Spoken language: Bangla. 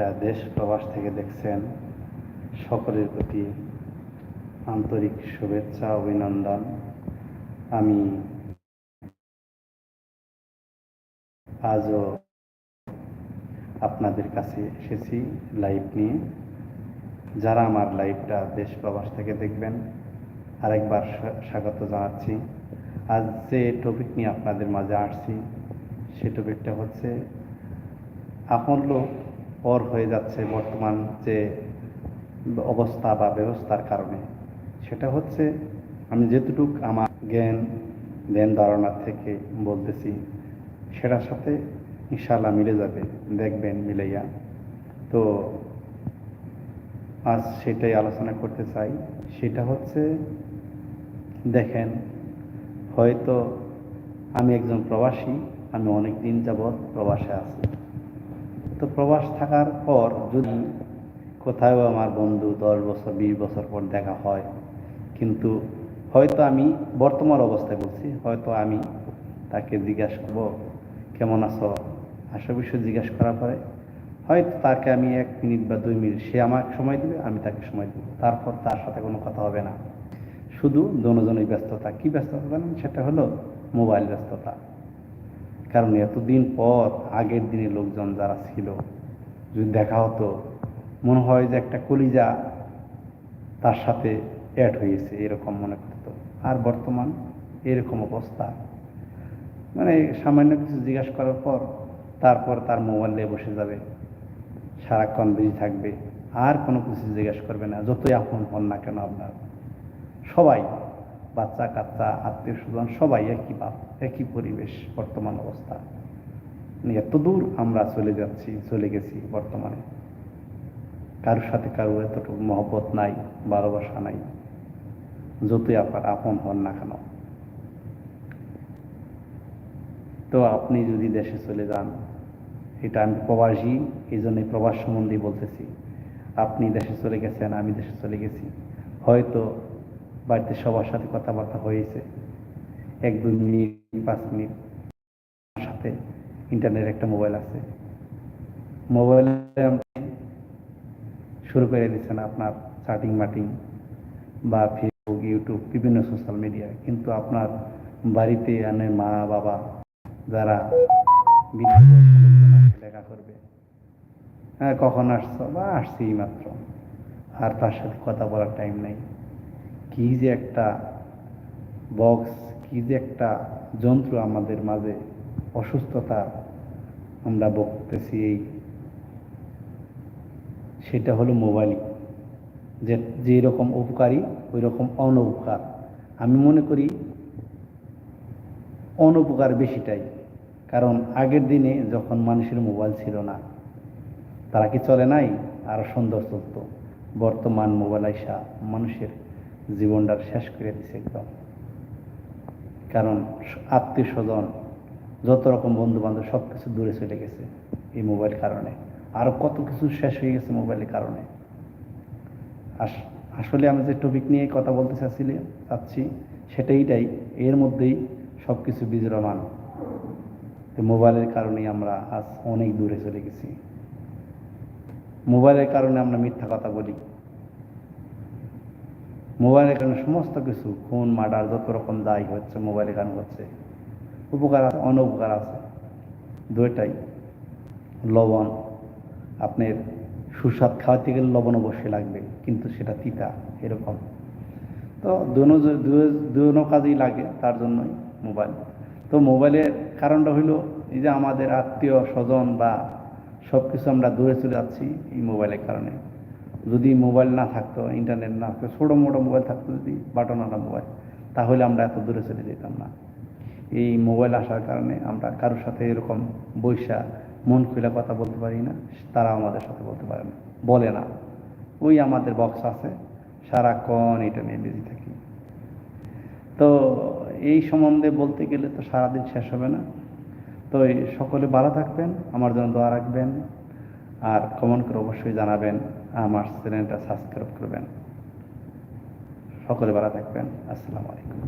লাইভটা দেশ প্রবাস থেকে দেখছেন, সকলের প্রতি আন্তরিক শুভেচ্ছা, অভিনন্দন। আমি আজও আপনাদের কাছে এসেছি লাইভ নিয়ে। যারা আমার লাইভটা দেশ প্রবাস থেকে দেখবেন, আরেকবার স্বা- স্বাগত জানাচ্ছি। আজ যে টপিক নিয়ে আপনাদের মাঝে আসছি, সে টপিকটা হচ্ছে, আপন লোক পর হয়ে যাচ্ছে বর্তমান যে অবস্থা বা ব্যবস্থার কারণে। সেটা হচ্ছে আমি যেটুক আমার জ্ঞান, ধ্যান ধারণা থেকে বলতেছি, সেটার সাথে ইনশাল্লাহ মিলে যাবে। দেখবেন মিলাইয়া। তো আজ সেটাই আলোচনা করতে চাই। সেটা হচ্ছে, দেখেন, হয়তো আমি একজন প্রবাসী, আমি অনেক দিন যাবৎ প্রবাসে আছি। তো প্রবাস থাকার পর যদি কোথাও আমার বন্ধু দশ বছর, বিশ বছর পর দেখা হয়, কিন্তু হয়তো আমি বর্তমান অবস্থায় বলছি, হয়তো আমি তাকে জিজ্ঞাসা করব, কেমন আছো? আশা বিষয়ে জিজ্ঞাসা করার পরে হয়তো তাকে আমি এক মিনিট বা দুই মিনিট, সে আমাকে সময় দেবে, আমি তাকে সময় দেবো। তারপর তার সাথে কোনো কথা হবে না। শুধু দনোজনের ব্যস্ততা। কি ব্যস্ততা সেটা হলো মোবাইল ব্যস্ততা। কারণ এতদিন পর, আগের দিনে লোকজন যারা ছিল, যদি দেখা হতো, মনে হয় যে একটা কলিজা তার সাথে অ্যাড হয়েছে, এরকম মনে করতো। আর বর্তমান এরকম অবস্থা। মানে সামান্য কিছু জিজ্ঞাসা করার পর, তারপর তার মোবাইল নিয়ে বসে যাবে। সারাক্ষণ বিজি থাকবে। আর কোনো কিছু জিজ্ঞাসা করবে না, যতই আপন হন না কেন আপনার। সবাই বাচ্চা, কাচ্চা, আত্মীয় স্বজন, সবাই একই বাপ একই পরিবেশ, বর্তমান অবস্থা। মানে এত দূর আমরা চলে যাচ্ছি, চলে গেছি বর্তমানে। কারোর সাথে কারও এতটুকু মহব্বত নাই, ভালোবাসা নাই। যতই আপনার আপন হন না কেন। তো আপনি যদি দেশে চলে যান, এটা আমি প্রবাসী এই জন্যই প্রবাস সম্বন্ধে বলতেছি। আপনি দেশে চলে গেছেন, আমি দেশে চলে গেছি। হয়তো বাড়িতে সবার সাথে কথাবার্তা হয়েছে। এক, দুই মিনিট, পাঁচ মিনিট সাথে ইন্টারনেট একটা মোবাইল আছে। মোবাইলে শুরু করে দিচ্ছেন আপনার চাটিং মাটিং বা ফেসবুক ইউটিউব বিভিন্ন সোশ্যাল মিডিয়া কিন্তু আপনার বাড়িতে আনে মা, বাবা যারা দেখা করবে হ্যাঁ কখন আসছো? বা আসছি মাত্র। আর তার সাথে কথা বলার টাইম নেই। কি যে একটা বক্স কি যে একটা যন্ত্র আমাদের মাঝে অসুস্থতা আমরা বকতেছি এই, সেটা হলো মোবাইল যে যেই রকম উপকারী, ওই রকম অনউপকার আমি মনে করি অনুপকার বেশিটাই, কারণ আগের দিনে যখন মানুষের মোবাইল ছিল না, তারা কি চলে নাই? আরও সুন্দর চলত। বর্তমান মোবাইল আইসা মানুষের জীবনটা শেষ করে দিছে একদম। কারণ আত্মীয় স্বজন, যত রকম বন্ধু বান্ধব সব কিছু দূরে চলে গেছে এই মোবাইল কারণে। আরও কত কিছু শেষ হয়ে গেছে মোবাইলের কারণে। আসলে আমি যে টপিক নিয়ে কথা বলতে চাচ্ছিলি, চাচ্ছি, সেটাইটাই। এর মধ্যেই সব কিছু বিজরমান মোবাইলের কারণেই আমরা আজ অনেক দূরে চলে গেছি। মোবাইলের কারণে আমরা মিথ্যা কথা বলি। মোবাইলের কারণে সমস্ত কিছু, খুন, মার্ডার, যত রকম দায় হচ্ছে, মোবাইলের কারণে হচ্ছে। উপকার আছে, অনুপকার আছে। দুইটাই। লবণ। আপনার সুস্বাদ খাওয়াতে গেলে লবণ অবশ্যই লাগবে, কিন্তু সেটা তিতা, এরকম। তো দুনো দুনো কাজেই লাগে তার জন্যই মোবাইল। তো মোবাইলের কারণটা হইল, এই যে আমাদের আত্মীয় স্বজন বা সব কিছু আমরা দূরে চলে যাচ্ছি এই মোবাইলের কারণে। যদি মোবাইল না থাকতো ইন্টারনেট না থাকতো, ছোটো মোটো মোবাইল থাকতো যদি বাটনওয়ালা মোবাইল, তাহলে আমরা এত দূরে চলে যেতাম না। এই মোবাইল আসার কারণে আমরা কারোর সাথে এরকম বৈশা মন খুলে কথা বলতে পারি না তারা আমাদের সাথে বলতে পারে না, বলে না। ওই আমাদের বক্স আছে, সারাক্ষণ এটা নিয়ে বিজি থাকি। তো এই সম্বন্ধে বলতে গেলে তো সারাদিন শেষ হবে না। তো সকলে ভালো থাকবেন, আমার জন্য দোয়া রাখবেন, আর কমেন্ট করে অবশ্যই জানাবেন। আমার চ্যানেলটা সাবস্ক্রাইব করবেন। সকলে ভালো থাকবেন। আসসালামু আলাইকুম।